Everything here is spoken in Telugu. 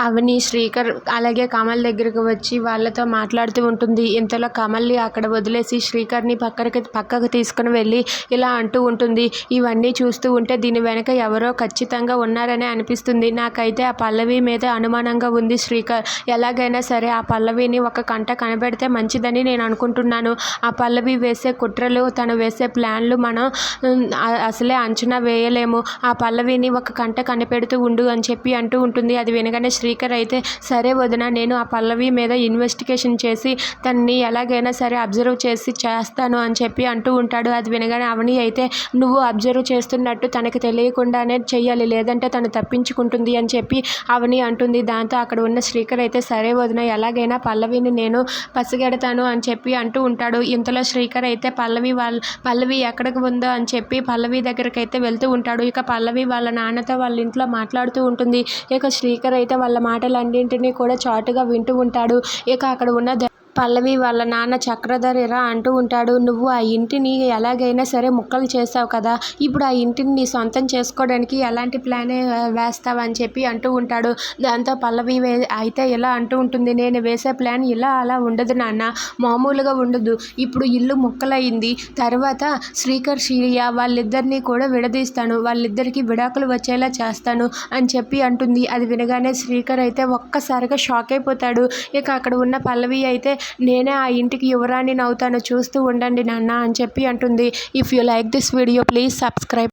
అవని శ్రీకర్ అలాగే కమల్ దగ్గరకు వచ్చి వాళ్ళతో మాట్లాడుతూ ఉంటుంది. ఇంతలో కమల్ని అక్కడ వదిలేసి శ్రీకర్ని పక్కకి పక్కకు తీసుకుని వెళ్ళి ఇలా అంటూ ఉంటుంది. ఇవన్నీ చూస్తూ ఉంటే దీని వెనక ఎవరో ఖచ్చితంగా ఉన్నారని అనిపిస్తుంది. నాకైతే ఆ పల్లవి మీద అనుమానంగా ఉంది శ్రీకర్. ఎలాగైనా సరే ఆ పల్లవిని ఒక కంట కనబెడితే మంచిదని నేను అనుకుంటున్నాను. ఆ పల్లవి వేసే కుట్రలు తను వేసే ప్లాన్లు మనం అసలే అంచనా వేయలేము. ఆ పల్లవిని ఒక కంట కనిపెడుతూ ఉండు అని చెప్పి అంటూ ఉంటుంది. అది వినగానే స్పీకర్ అయితే సరే వదిన నేను ఆ పల్లవి మీద ఇన్వెస్టిగేషన్ చేసి తన్ని ఎలాగైనా సరే అబ్జర్వ్ చేసి చేస్తాను అని చెప్పి అంటూ ఉంటాడు. అది వినగానే అవని అయితే నువ్వు అబ్జర్వ్ చేస్తున్నట్టు తనకి తెలియకుండానే చెయ్యాలి లేదంటే తను తప్పించుకుంటుంది అని చెప్పి అవని అంటుంది. దాంతో అక్కడ ఉన్న శ్రీకర్ అయితే సరే వదిన ఎలాగైనా పల్లవిని నేను పసిగెడతాను అని చెప్పి అంటూ ఉంటాడు. ఇంతలో శ్రీకర్ అయితే పల్లవి వాళ్ళ పల్లవి ఎక్కడికి ఉందో అని చెప్పి పల్లవి దగ్గరికి అయితే వెళ్తూ ఉంటాడు. ఇక పల్లవి వాళ్ళ నాన్నతో వాళ్ళ ఇంట్లో మాట్లాడుతూ ఉంటుంది. ఇక శ్రీకర్ అయితే వాళ్ళ మాటలన్నింటినీ కూడా చాటుగా వింటూ ఉంటాడు. ఇక అక్కడ ఉన్న ద- పల్లవి వాళ్ళ నాన్న చక్రధరిరా ఇలా అంటూ ఉంటాడు నువ్వు ఆ ఇంటిని ఎలాగైనా సరే ముక్కలు చేసావు కదా ఇప్పుడు ఆ ఇంటిని నీ సొంతం చేసుకోవడానికి ఎలాంటి ప్లానే వేస్తావు అని చెప్పి అంటూ ఉంటాడు. దాంతో పల్లవి అయితే ఇలా అంటూ ఉంటుంది నేను వేసే ప్లాన్ ఇలా అలా ఉండదు నాన్న మామూలుగా ఉండదు. ఇప్పుడు ఇల్లు ముక్కలైంది తర్వాత శ్రీకర్ శ్రీయ వాళ్ళిద్దరినీ కూడా విడదీస్తాను వాళ్ళిద్దరికీ విడాకులు వచ్చేలా చేస్తాను అని చెప్పి అంటుంది. అది వినగానే శ్రీకర్ అయితే ఒక్కసారిగా షాక్ అయిపోతాడు. ఇక అక్కడ ఉన్న పల్లవి అయితే నేనే ఆ ఇంటికి యువరాణిని అవుతాను చూస్తూ ఉండండి నాన్న అని చెప్పి అంటుంది. If you like this video please subscribe